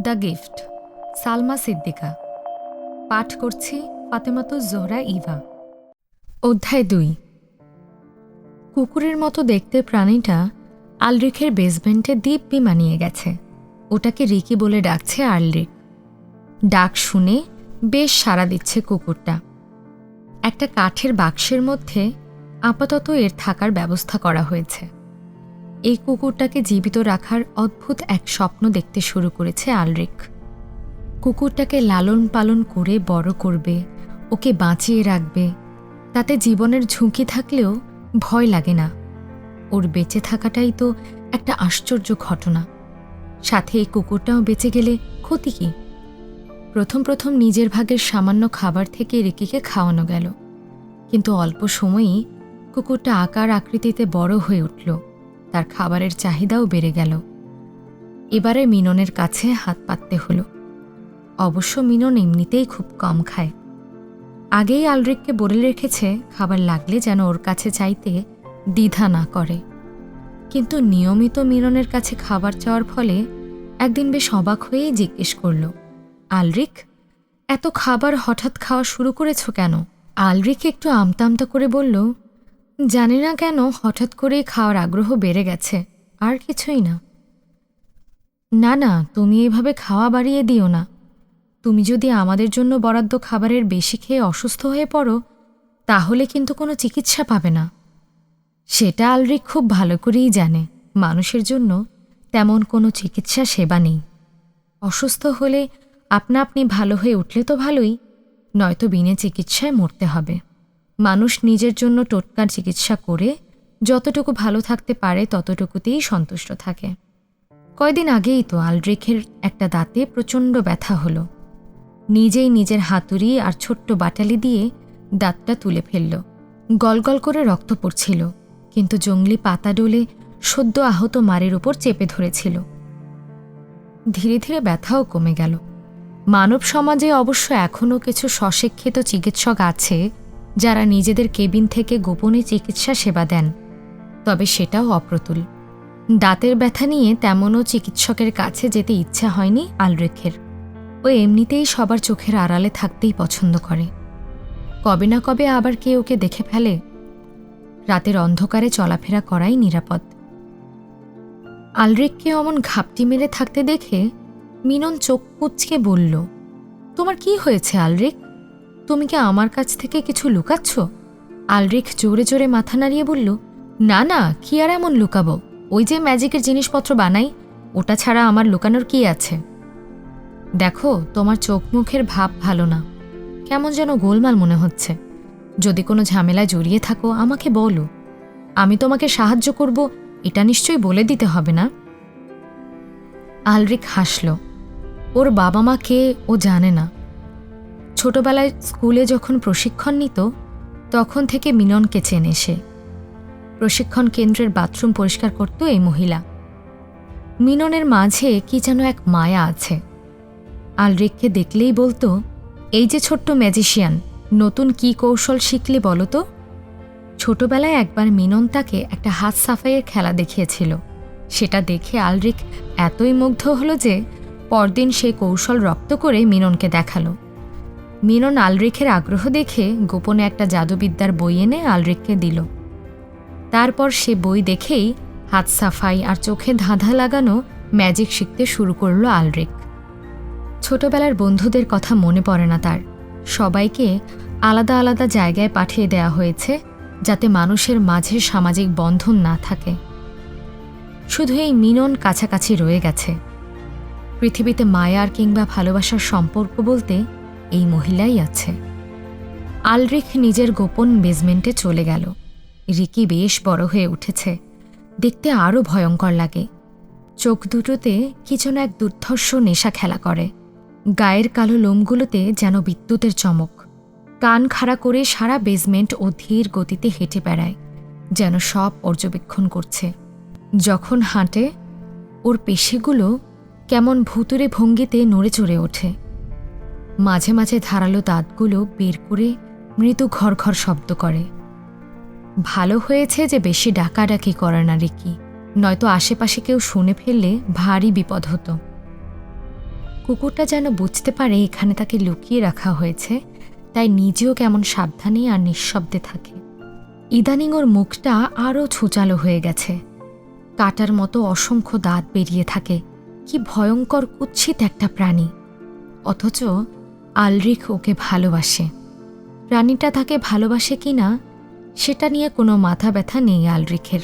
The gift, Salma Siddika. পাঠ করছি ফাতেমাতু জোহরা ইভা। অধ্যায় দুই। কুকুরের মতো দেখতে প্রাণীটা আলরিখের বেসমেন্টে দিব্যি মানিয়ে গেছে। ওটাকে রিকি বলে ডাকছে আলরিক ডাক শুনে বেশ সাড়া দিচ্ছে কুকুরটা। একটা কাঠের বাক্সের মধ্যে আপাতত এর থাকার ব্যবস্থা করা হয়েছে। এই কুকুরটাকে জীবিত রাখার অদ্ভুত এক স্বপ্ন দেখতে শুরু করেছে আলরিক। কুকুরটাকে লালন পালন করে বড় করবে, ওকে বাঁচিয়ে রাখবে। তাতে জীবনের ঝুঁকি থাকলেও ভয় লাগে না। ওর বেঁচে থাকাটাই তো একটা আশ্চর্য ঘটনা। সাথে এই কুকুরটাও বেঁচে গেলে ক্ষতি কি? প্রথম প্রথম নিজের ভাগের সামান্য খাবার থেকে রিকিকে খাওয়ানো গেল। কিন্তু অল্প সময়েই কুকুরটা আকার আকৃতিতে বড় হয়ে উঠল। তার খাবারের চাহিদাও বেড়ে গেল। এবারে মিননের কাছে হাত পাততে হলো। অবশ্য মিনন এমনিতেই খুব কম খায়। আগেই আলরিককে বলে রেখেছে, খাবার লাগলে যেন ওর কাছে চাইতে দ্বিধা না করে। কিন্তু নিয়মিত মিননের কাছে খাবার চাওয়ার ফলে একদিন বেশ অবাক হয়েই জিজ্ঞেস করল, আলরিক, এত খাবার হঠাৎ খাওয়া শুরু করেছ কেন? আলরিক একটু আমতা আমতা করে বলল জানি না কেন হঠাৎ করেই খাওয়ার আগ্রহ বেড়ে গেছে, আর কিছুই না। না না, তুমি এভাবে খাওয়া বাড়িয়ে দিও না। তুমি যদি আমাদের জন্য বরাদ্দ খাবারের বেশি খেয়ে অসুস্থ হয়ে পড়ো, তাহলে কিন্তু কোনো চিকিৎসা পাবে না। সেটা আলরিক খুব ভালো করেই জানে, মানুষের জন্য তেমন কোনো চিকিৎসা সেবা নেই। অসুস্থ হলে আপনা আপনি ভালো হয়ে উঠলে তো ভালোই, নয়তো বিনে চিকিৎসায় মরতে হবে। মানুষ নিজের জন্য টোটকার চিকিৎসা করে যতটুকু ভালো থাকতে পারে ততটুকুতেই সন্তুষ্ট থাকে। কয়দিন আগেই তো আলড্রিখের একটা দাঁতে প্রচণ্ড ব্যথা হলো। নিজেই নিজের হাতুড়ি আর ছোট্ট বাটালি দিয়ে দাঁতটা তুলে ফেলল। গলগল করে রক্ত পড়ছিল, কিন্তু জঙ্গলি পাতা ডোলে সদ্য আহত মারের ওপর চেপে ধরেছিল। ধীরে ধীরে ব্যথাও কমে গেল। মানব সমাজে অবশ্য এখনও কিছু স্বশিক্ষিত চিকিৎসক আছে যারা নিজেদের কেবিন থেকে গোপনে চিকিৎসা সেবা দেন, তবে সেটাও অপ্রতুল। দাঁতের ব্যথা নিয়ে তেমনও চিকিৎসকের কাছে যেতে ইচ্ছা হয়নি আলরেখের। ও এমনিতেই সবার চোখের আড়ালে থাকতেই পছন্দ করে। কবে না কবে আবার কে ওকে দেখে ফেলে। রাতের অন্ধকারে চলাফেরা করাই নিরাপদ। আলরিককে অমন ঘাপটি মেরে থাকতে দেখে মিনন চোখ কুচকে বলল, তোমার কি হয়েছে আলরিক তুমি কি আমার কাছ থেকে কিছু লুকাচ্ছ? আলরিক জোরে জোরে মাথা নাড়িয়ে বলল, না না, কি আর এমন লুকাবো? ওই যে ম্যাজিকের জিনিসপত্র বানাই, ওটা ছাড়া আমার লুকানোর কি আছে? দেখো, তোমার চোখ মুখের ভাব ভালো না। কেমন যেন গোলমাল মনে হচ্ছে। যদি কোনো ঝামেলায় জড়িয়ে থাকো, আমাকে বলো। আমি তোমাকে সাহায্য করব, এটা নিশ্চয়ই বলে দিতে হবে না? আলরিক হাসল। ওর বাবা মা কে, ও জানে না। ছোটবেলায় স্কুলে যখন প্রশিক্ষণ নিত, তখন থেকে মিননকে চেনে সে। প্রশিক্ষণ কেন্দ্রের বাথরুম পরিষ্কার করত এই মহিলা। মিননের মাঝে কি যেন এক মায়া আছে। আলরিককে দেখলেই বলতো, এই যে ছোট্ট ম্যাজিশিয়ান, নতুন কি কৌশল শিখলে বলো তো? ছোটবেলায় একবার মিনন তাকে একটা হাত সাফাইয়ের খেলা দেখিয়েছিল। সেটা দেখে আলরিক এতই মুগ্ধ হলো যে পরদিন সেই কৌশল রপ্ত করে মিননকে দেখাল। মিনন আলরিখের আগ্রহ দেখে গোপনে একটা জাদুবিদ্যার বই এনে আলরিককে দিল। তারপর সে বই দেখেই হাত সাফাই আর চোখে ধাঁধা লাগানো ম্যাজিক শিখতে শুরু করল আলরিক ছোটবেলার বন্ধুদের কথা মনে পড়ে না তার। সবাইকে আলাদা আলাদা জায়গায় পাঠিয়ে দেয়া হয়েছে যাতে মানুষের মাঝে সামাজিক বন্ধন না থাকে। শুধু এই মিনন কাছাকাছি রয়ে গেছে। পৃথিবীতে মায়ার কিংবা ভালোবাসার সম্পর্ক বলতে এই মহিলাই আছে। আলরিক নিজের গোপন বেজমেন্টে চলে গেল। রিকি বেশ বড় হয়ে উঠেছে। দেখতে আরও ভয়ঙ্কর লাগে। চোখ দুটোতে কি যেন এক দুর্ধর্ষ নেশা খেলা করে। গায়ের কালো লোমগুলোতে যেন বিদ্যুতের চমক। কান খাড়া করে সারা বেজমেন্ট ও ধীর গতিতে হেঁটে বেড়ায়, যেন সব পর্যবেক্ষণ করছে। যখন হাঁটে, ওর পেশিগুলো কেমন ভুতুরে ভঙ্গিতে নড়ে চড়ে ওঠে। মাঝে মাঝে ধারালো দাঁতগুলো বের করে মৃদু ঘর ঘর শব্দ করে। ভালো হয়েছে যে বেশি ডাকাডাকি করে না, রিকি। নয়তো আশেপাশে কেউ শুনে ফেললে ভারী বিপদ হতো। কুকুরটা যেন বুঝতে পারে এখানে তাকে লুকিয়ে রাখা হয়েছে, তাই নিজেও কেমন সাবধানে আর নিঃশব্দে থাকে। ইদানিং ওর মুখটা আরও ছুচালো হয়ে গেছে। কাটার মতো অসংখ্য দাঁত বেরিয়ে থাকে। কি ভয়ঙ্কর কুৎসিত একটা প্রাণী। অথচ আলরিক ওকে ভালোবাসে। রানীটা তাকে ভালোবাসে কি না সেটা নিয়ে কোনো মাথা ব্যথা নেই আলরিখের।